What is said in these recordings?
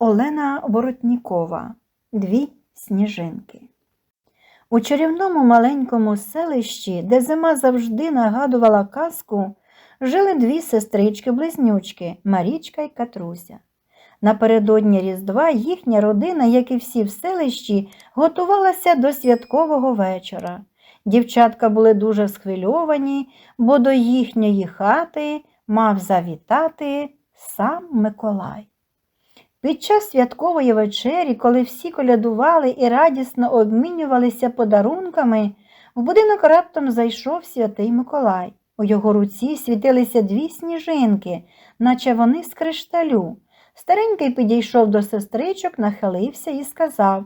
Олена Воротнікова Дві сніжинки. У чарівному маленькому селищі, де зима завжди нагадувала казку, жили дві сестрички-близнючки Марічка й Катруся. Напередодні Різдва їхня родина, як і всі в селищі, готувалася до святкового вечора. Дівчатка були дуже схвильовані, бо до їхньої хати мав завітати сам Миколай. Під час святкової вечері, коли всі колядували і радісно обмінювалися подарунками, в будинок раптом зайшов святий Миколай. У його руці світилися дві сніжинки, наче вони з кришталю. Старенький підійшов до сестричок, нахилився і сказав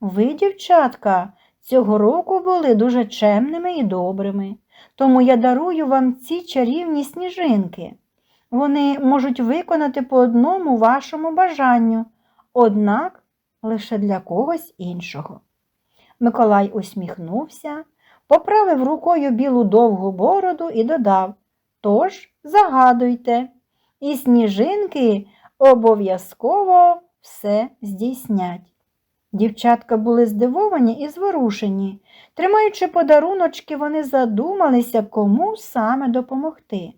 Ви, дівчатка, цього року були дуже чемними і добрими, тому я дарую вам ці чарівні сніжинки. Вони можуть виконати по одному вашому бажанню, однак лише для когось іншого. Миколай усміхнувся, поправив рукою білу довгу бороду і додав Тож загадуйте, і сніжинки обов'язково все здійснять. Дівчатка були здивовані і зворушені. Тримаючи подаруночки, вони задумалися, кому саме допомогти.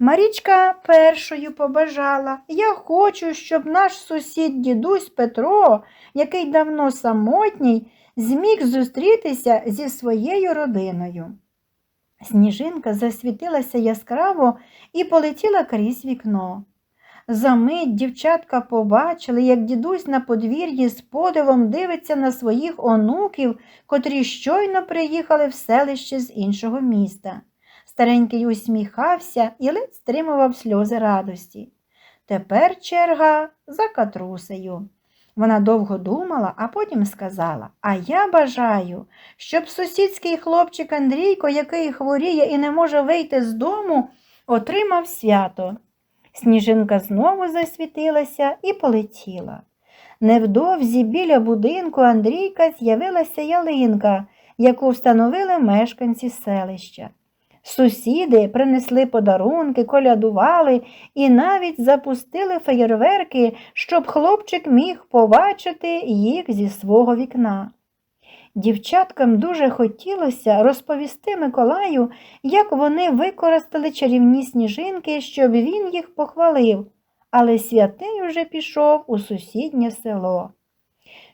Марічка першою побажала Я хочу, щоб наш сусід дідусь Петро, який давно самотній, зміг зустрітися зі своєю родиною. Сніжинка засвітилася яскраво і полетіла крізь вікно. Замить дівчатка побачили, як дідусь на подвір'ї з подивом дивиться на своїх онуків, котрі щойно приїхали в селище з іншого міста. Старенький усміхався і ледь стримував сльози радості. Тепер черга за катрусею. Вона довго думала, а потім сказала А я бажаю, щоб сусідський хлопчик Андрійко, який хворіє і не може вийти з дому, отримав свято. Сніжинка знову засвітилася і полетіла. Невдовзі біля будинку Андрійка з'явилася ялинка, яку встановили мешканці селища. Сусіди принесли подарунки, колядували і навіть запустили феєрверки, щоб хлопчик міг побачити їх зі свого вікна. Дівчаткам дуже хотілося розповісти Миколаю, як вони використали чарівні сніжинки, щоб він їх похвалив, але святий уже пішов у сусіднє село.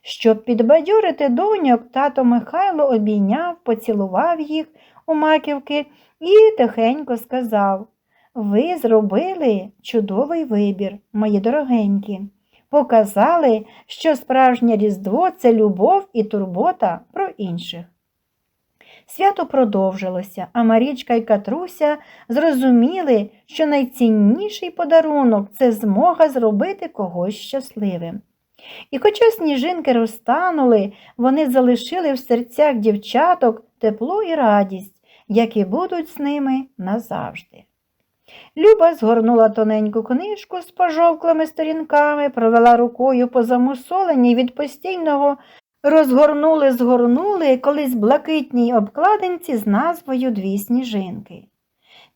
Щоб підбадьорити доньок, тато Михайло обійняв, поцілував їх у маківки і тихенько сказав Ви зробили чудовий вибір, мої дорогенькі. Показали, що справжнє Різдво це любов і турбота про інших. Свято продовжилося, а Марічка і Катруся зрозуміли, що найцінніший подарунок це змога зробити когось щасливим. І хоча сніжинки розтанули, вони залишили в серцях дівчаток тепло і радість, які будуть з ними назавжди. Люба згорнула тоненьку книжку з пожовклими сторінками, провела рукою по замусоленій від постійного розгорнули, згорнули колись блакитній обкладинці з назвою Дві сніжинки.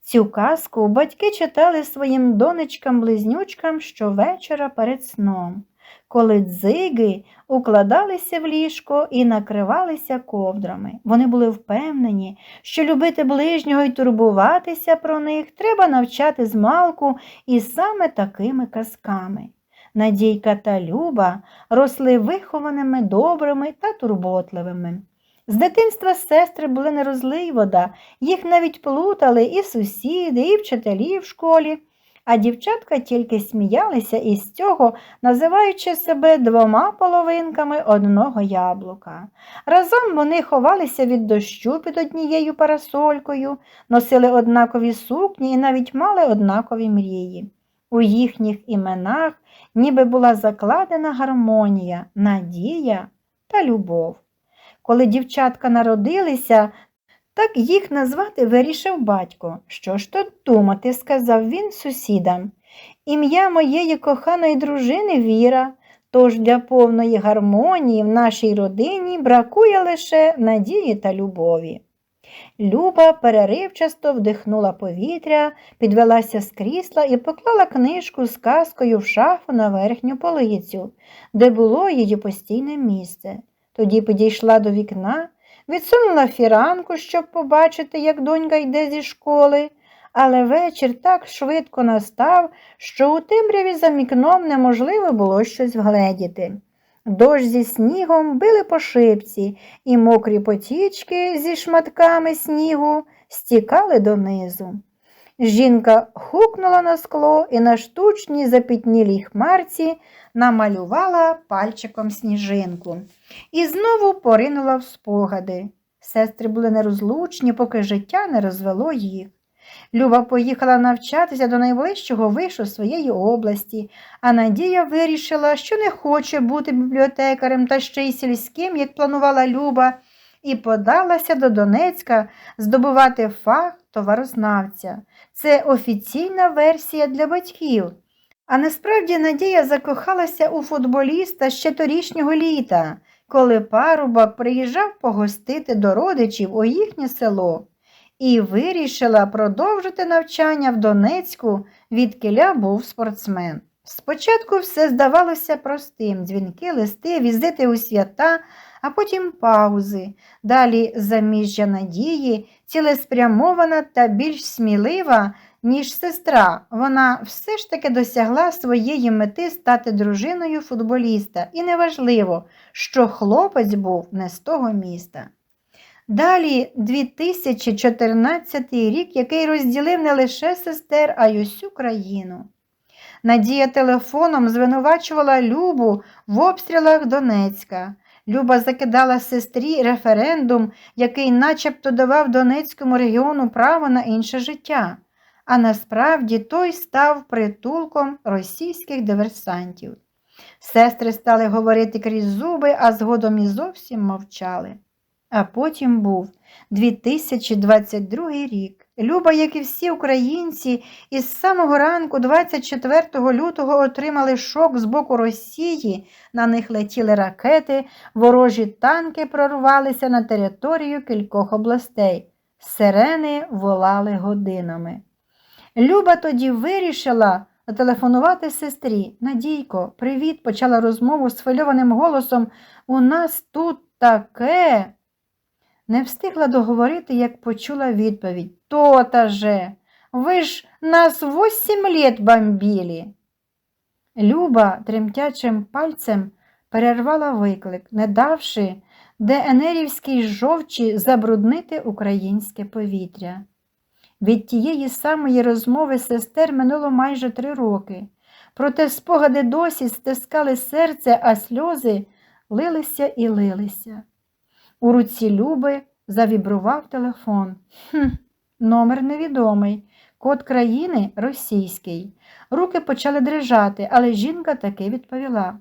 Цю казку батьки читали своїм донечкам-близнючкам щовечора перед сном, коли дзиги укладалися в ліжко і накривалися ковдрами. Вони були впевнені, що любити ближнього і турбуватися про них треба навчати змалку і саме такими казками. Надійка та Люба росли вихованими, добрими та турботливими. З дитинства сестри були не розлий вода, їх навіть плутали і сусіди, і вчителі в школі, а дівчатка тільки сміялися із цього, називаючи себе двома половинками одного яблука. Разом вони ховалися від дощу під однією парасолькою, носили однакові сукні і навіть мали однакові мрії. У їхніх іменах ніби була закладена гармонія, надія та любов. Коли дівчатка народилися, так їх назвати вирішив батько. Що ж тут думати, сказав він сусідам. Ім'я моєї коханої дружини Віра, тож для повної гармонії в нашій родині бракує лише надії та любові. Люба переривчасто вдихнула повітря, підвелася з крісла і поклала книжку з казкою в шафу на верхню полицю, де було її постійне місце. Тоді підійшла до вікна, відсунула фіранку, щоб побачити, як донька йде зі школи, але вечір так швидко настав, що у темряві за мікном неможливо було щось вгледіти. Дощ зі снігом били по шипці, і мокрі потічки зі шматками снігу стікали донизу. Жінка хукнула на скло і на штучній запітнілій хмарці намалювала пальчиком сніжинку і знову поринула в спогади. Сестри були нерозлучні, поки життя не розвело їх. Люба поїхала навчатися до найближчого вишу своєї області, а Надія вирішила, що не хоче бути бібліотекарем та ще й сільським, як планувала Люба, і подалася до Донецька здобувати фах товарознавця. Це офіційна версія для батьків. А насправді Надія закохалася у футболіста ще торішнього літа, коли парубок приїжджав погостити до родичів у їхнє село і вирішила продовжити навчання в Донецьку, відкиля був спортсмен. Спочатку все здавалося простим дзвінки, листи, візити у свята, а потім паузи. Далі заміжжя надії, цілеспрямована та більш смілива, ніж сестра. Вона все ж таки досягла своєї мети стати дружиною футболіста, і неважливо, що хлопець був не з того міста. Далі 2014 рік, який розділив не лише сестер, а й усю країну. Надія телефоном звинувачувала Любу в обстрілах Донецька. Люба закидала сестрі референдум, який начебто давав Донецькому регіону право на інше життя, а насправді той став притулком російських диверсантів. Сестри стали говорити крізь зуби, а згодом і зовсім мовчали. А потім був 2022 рік. Люба, як і всі українці, із самого ранку, 24 лютого, отримали шок з боку Росії. На них летіли ракети, ворожі танки прорвалися на територію кількох областей. Сирени волали годинами. Люба тоді вирішила зателефонувати сестрі. Надійко, привіт, почала розмову схвильованим голосом. У нас тут таке. Не встигла договорити, як почула відповідь. То-та же, ви ж нас восім літ бомбили. Люба тремтячим пальцем перервала виклик, не давши ДНРівській жовчі забруднити українське повітря. Від тієї самої розмови сестер минуло майже три роки, проте спогади досі стискали серце, а сльози лилися і лилися. У руці Люби завібрував телефон. Хм, Номер невідомий, код країни російський. Руки почали дрижати, але жінка таки відповіла.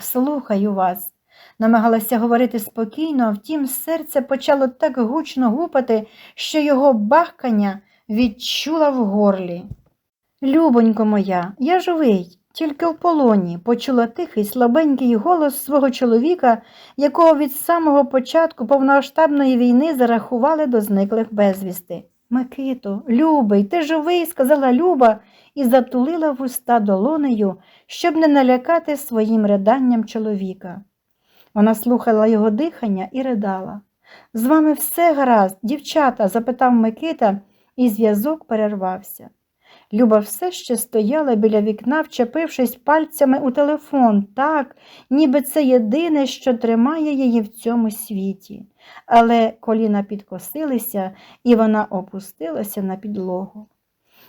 Слухаю вас, намагалася говорити спокійно, втім, серце почало так гучно гупати, що його бахкання відчула в горлі. Любонько моя, я живий, тільки в полоні, почула тихий, слабенький голос свого чоловіка, якого від самого початку повномасштабної війни зарахували до зниклих безвісти. Микито, любий, ти живий, сказала Люба і затулила вуста долонею, щоб не налякати своїм риданням чоловіка. Вона слухала його дихання і ридала. З вами все гаразд, дівчата? запитав Микита, і зв'язок перервався. Люба все ще стояла біля вікна, вчепившись пальцями у телефон, так, ніби це єдине, що тримає її в цьому світі. Але коліна підкосилися, і вона опустилася на підлогу.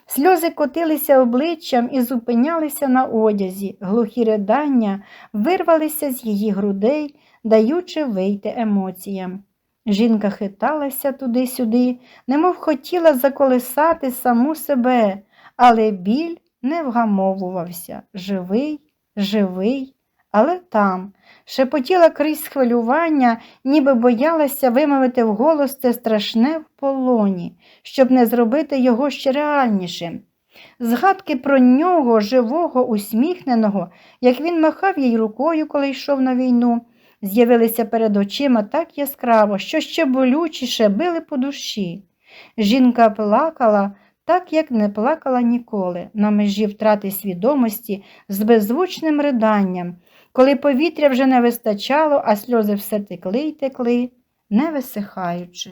Сльози котилися обличчям і зупинялися на одязі, глухі ридання вирвалися з її грудей, даючи вийти емоціям. Жінка хиталася туди-сюди, немов хотіла заколисати саму себе, але біль не вгамовувався. Живий, живий, але там. Шепотіла крізь схвилювання, ніби боялася вимовити вголос це страшне в полоні, щоб не зробити його ще реальнішим. Згадки про нього, живого, усміхненого, як він махав їй рукою, коли йшов на війну, з'явилися перед очима так яскраво, що ще болючіше били по душі. Жінка плакала так, як не плакала ніколи, на межі втрати свідомості з беззвучним риданням, коли повітря вже не вистачало, а сльози все текли й текли, не висихаючи.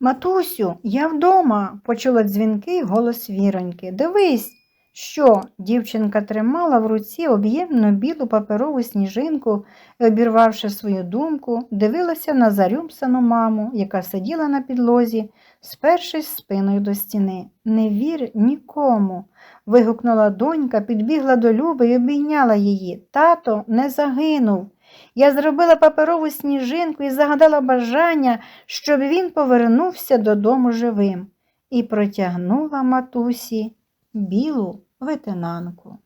Матусю, я вдома, почула дзвінкий голос віроньки. Дивись, що дівчинка тримала в руці об'ємну білу паперову сніжинку і, обірвавши свою думку, дивилася на зарюмсану маму, яка сиділа на підлозі, спершись спиною до стіни. Не вір нікому. вигукнула донька, підбігла до Люби і обійняла її. Тато не загинув. Я зробила паперову сніжинку і загадала бажання, щоб він повернувся додому живим, і протягнула матусі білу ветенанку.